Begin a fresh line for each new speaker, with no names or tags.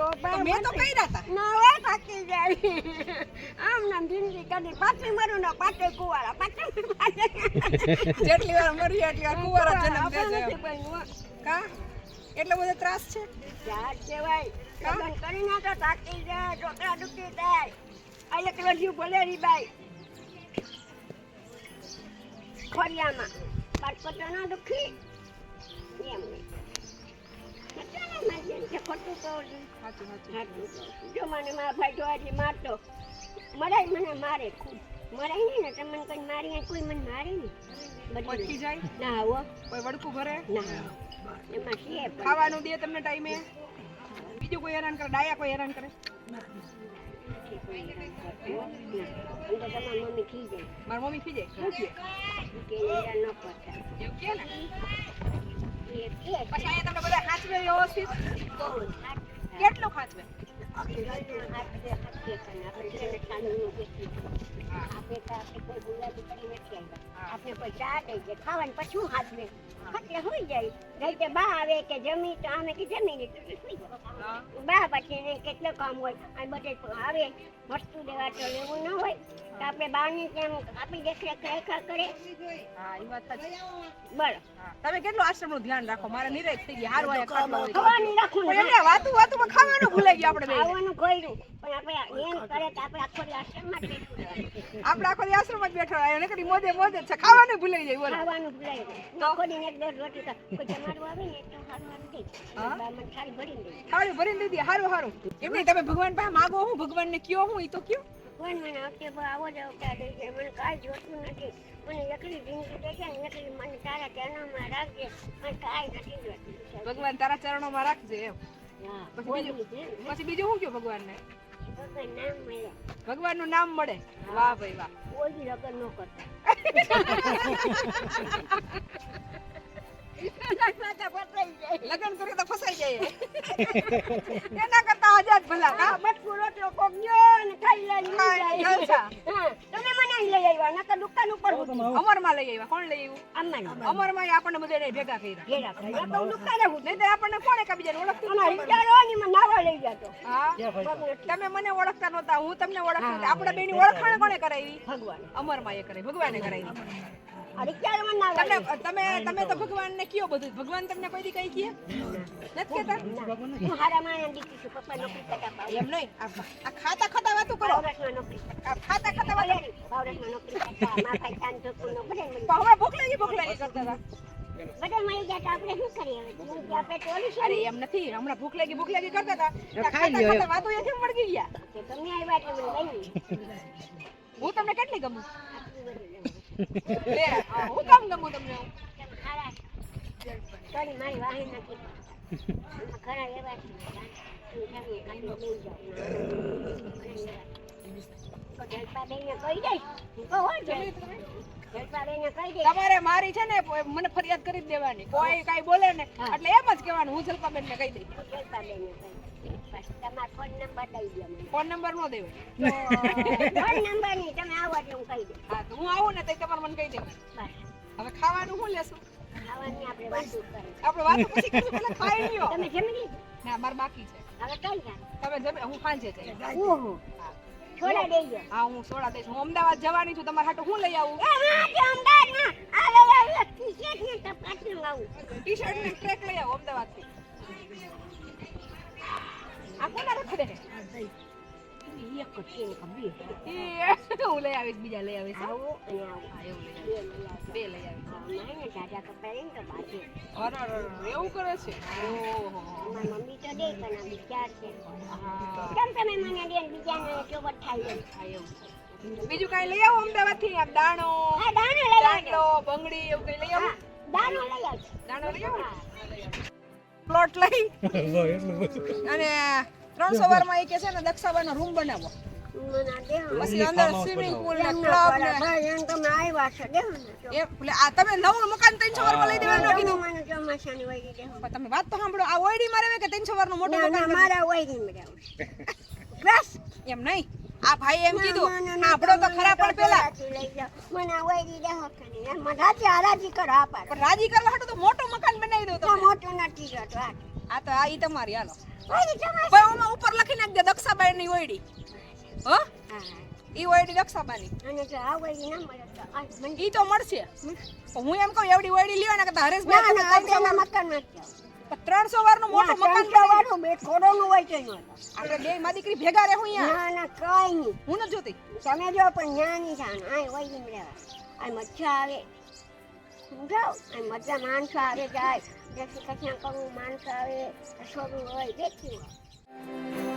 તો
તો મેં તો કર્યા હતા
ના હોય જાય. આમ નામ જિંદગી કદી પાછી મરું ને પાછે કુવારા પાછે
જેટલી વાર મરી એટલી વાર કુંવારા જન્મ. કા? એટલો બધો ત્રાસ છે?
જાત કહેવાય. લગ્ન કરીને તો થાકી જાય છોકરા દુખી થાય આ એકલો જીવ ભલે બાઈ. ખોરિયામાં. પાટપટો ના દુખી. એમ નહીં. ખોટું કહું છું. જો મને મારા ભાઈ જોવાથી મારતો મરાય મને મારે ખૂબ મરાય નહીં ને તમને કોઈ મારી કોઈ મને મારે નહીં. બધી
જાય
ના હો.
કોઈ વડકું ભરે?
ના એમાં છે
ખાવાનું દે તમને ટાઈમે. બીજું કોઈ હેરાન કરે? ડાયા કોઈ હેરાન કરે?
મમ્મી ખી જાય.
મારી મમ્મી ખી જાય.
કે ન કરતા.
એવું ને? પછી અહીંયા તમને બધા ખાંચવે વ્યવસ્થિત. કેટલું ખાંચવે
આપણે કોઈ ચા દઈ દે ખાવાનું પછી હું હાથ એટલે હોઈ જાય રાતે બા આવે કે જમી તો અમે કે જમી લીધું એટલે સુઈ જાઓ.
હા
બા પછી કેટલું કામ હોય અને બધે આવે વસ્તુ દેવા તો લેવું ન હોય તો આપણે બાને તેમ દેખરેખ રેખા કરે.
તમે કેટલું ધ્યાન રાખો મારે નિરાશ થઈ ગયા હારું.
ખવાની રાખું
વાતું ખાવાનું ભૂલાઈ ગયા આપણે
પણ આપણે એમ કરે તો આપણે આખો
આપણે આખો દી આશ્રમમાં જ બેઠો એને કદી મોદે મોદે છે. ખાવાનું ભૂલાઈ જાય બોલો.
ખાવાનું ભૂલાઈ જાય. તો? એક દોઢ રોટી તો કોઈ જમાડું આવે ને તો હારું સારું થઈ થાળી ભરીને દે.
થાળી ભરીને દીધી. હારું હારું. એમને તમે ભગવાન પાસે માગો હું? ભગવાનને કયો હું? ઈ તો કયો?
ભગવાન મને પર આવો જ દે છે. મને કાંઈ જોતું નથી. મને એકલી જિંદગી દે છે એકલી મને તારા ચરણોમાં રાખજે. મને કાંઈ નથી જોતું
ભગવાન તારા ચરણોમાં રાખજે એમ.
હા
પછી બીજું? પછી બીજું શું કયો ભગવાનને? ભગવાનનું નામ મળે. વાહ ભાઈ વાહ.
કોઈ લગન નો કરતા.
લગ્ન કરે તો ફસાઈ જાય એના કરતા આજાદ ભલા.
મટકું રોટલો કોક ગયો ને ખાઈ લઈને
ખાઈ
જાય.
જલસા.
હા, તમે મને અહીં લઈ આવ્યા નકર દુકાન ઉપર
અમરમાં લઈ આવ્યા. કોણ લઈ આવ્યું?
અમ્માને.
અમરમાં આપણને બધા ભેગા કર્યા.
કર્યા. નકર હું
નહીં આપણને કોણે
કોણ
જાય
ઓળખતું ને નાવા લઈ જતો.
તમે મને ઓળખતા નહોતા હું તમને ઓળખતી આપણે બેની ઓળખાણ કોણે કરાવી?
ભગવાન.
અમરમાં એ કરાવી. ભગવાને કરાવી. તમે તમે તો ભગવાનને કયો બધું? ભગવાન તમને કોઈ દી કઈ કહે નથી કહેતા?
હું હારા માણસ દીકરી છું. પપ્પા નોકરી કરતા
એમ નહીં? આ ખાતા ખાતા વાતું કરો. ખાતા ખાતા વાતું
મળી
હમણાં ભૂખ લાગી ભૂખ લાગી કરતા હતા
મળી
અરે એમ નથી હમણાં ભૂખ લાગી ભૂખ લાગી કરતા હતા ત્યાં ખાતા ખાતા વાતું ગયા.
ગમ્યું.
હું તમને કેટલી ગમું. હું કામ ગમું તમને?
મારી વાહે નથી. ઘણા એવા
તમારે મારી છે ને મને ફરિયાદ કરી દેવાની. કોઈ કઈ બોલે ને એટલે એમ જ કહેવાનું હું જલપાબેન ને કહી દઈ
ફોન નંબર
નો દેવે.
ફોન નંબર નહીં, તમે આવો એટલે હું કહી દઈશ.
હા તો હું આવું ને તો તમારે મને કહી દેવું હવે ખાવાનું શું લેશું?
ખાવાની આપણે વાતો.
આપણે વાતો પછી કરીશું પેલા ખાઈ લ્યો.
તમે જમી લીધું?
ના મારે બાકી છે.
હવે કઈ
તમે જમે હું સાંજે જઈશ.
ઓહો. છોડા દઈ
હા હું સોડા દઈશ હું અમદાવાદ જવાની છું તમારા હાટુ હું લઈ આવું
એ હા, તે અમદાવાદમાં. આ લઈ આવ્યો. ટી-શર્ટ ને તો પાટલું આવું.
ટી શર્ટ ને ટ્રેક લઈ આવું અમદાવાદથી આ કોના રખડે
એક જ ને ખબર
હું લઈ આવીશ બીજા લઈ આવીશ.
આવું અને આવું.
એવું લઈ
બે લઈ
આવીશ બે લઈ આવીશ
હા, મારે ને લઈને તો
અરે, એવું કરે છે ઓહો
મમ્મી તો દે પણ આ વિચાર છે. દે ને બીજાને.
બીજું કઈ લઈ આવો અમદાવાદથી આમ દાણો
હા, દાણો લઈ આવજો.
બંગડી એવું કઈ લઈ આવો
દાણો લઈ આવો
દાણો લઈ આવો પ્લોટ લઈ અને ત્રણસો વારમાં એ કે છે ને દક્ષાબાનો રૂમ બનાવો
મને આ દેહો.
પછી અંદર સ્વિમિંગ પુલ ને ક્લબ ને
કરે. ભાઈ, એમ તમે આવ્યા છો. દેહો ને
એટલે આ તમે નવું મકાન ત્રણસો વારમાં લઈ દેવાનું કીધું
મને ચોમાસાની.
પણ તમે વાત તો સાંભળો આ ઓયડી મારે કે ત્રણસો વારનું મોટું
ના, ના,
મકાન
મારા ઓયડી રહેવું.
બસ એમ નહીં. આ ભાઈ એમ કીધું સાંભળો તો ખરા પણ પેલા.
મને આ દીધા દેહો એમ રાજી હરાજી કરો આ
પણ રાજી કરવા હાટુ તો મોટું મકાન બનાવી દો
તો મોટું નથી જતો આ.
તો આ ઈ તમારી હાલો. ભાઈ ઓમાં ઉપર લખી નાખજે દક્ષાબાઈ ની ઓયડી. હો? ઈ ઓયડી દક્ષાબાની
અને જો આ વળી ના મળે તો આ
ઈ તો મળશે. હું એમ કહું એવડી ઓયડી લેવાના ને કે હરેશભાઈ
ના મકાન નથી
ત્રણસો વારનું મોટું મકાન
વાળું બે ખોડોનું હોય છે નો
આપણે બે માં દીકરી ભેગા રહે હું
ના ના કઈ નહીં.
હું નથી જોતી.
તમે જો પણ ન્યા નહીં જાણ. આ હોય નહીં રહેવા. આ મચ્છા આવે. સમજાવ આ મજા માણસો આવે જાય. જેથી કચ્યા કરવું માણસો આવે. છોડું હોય દેખી હોય.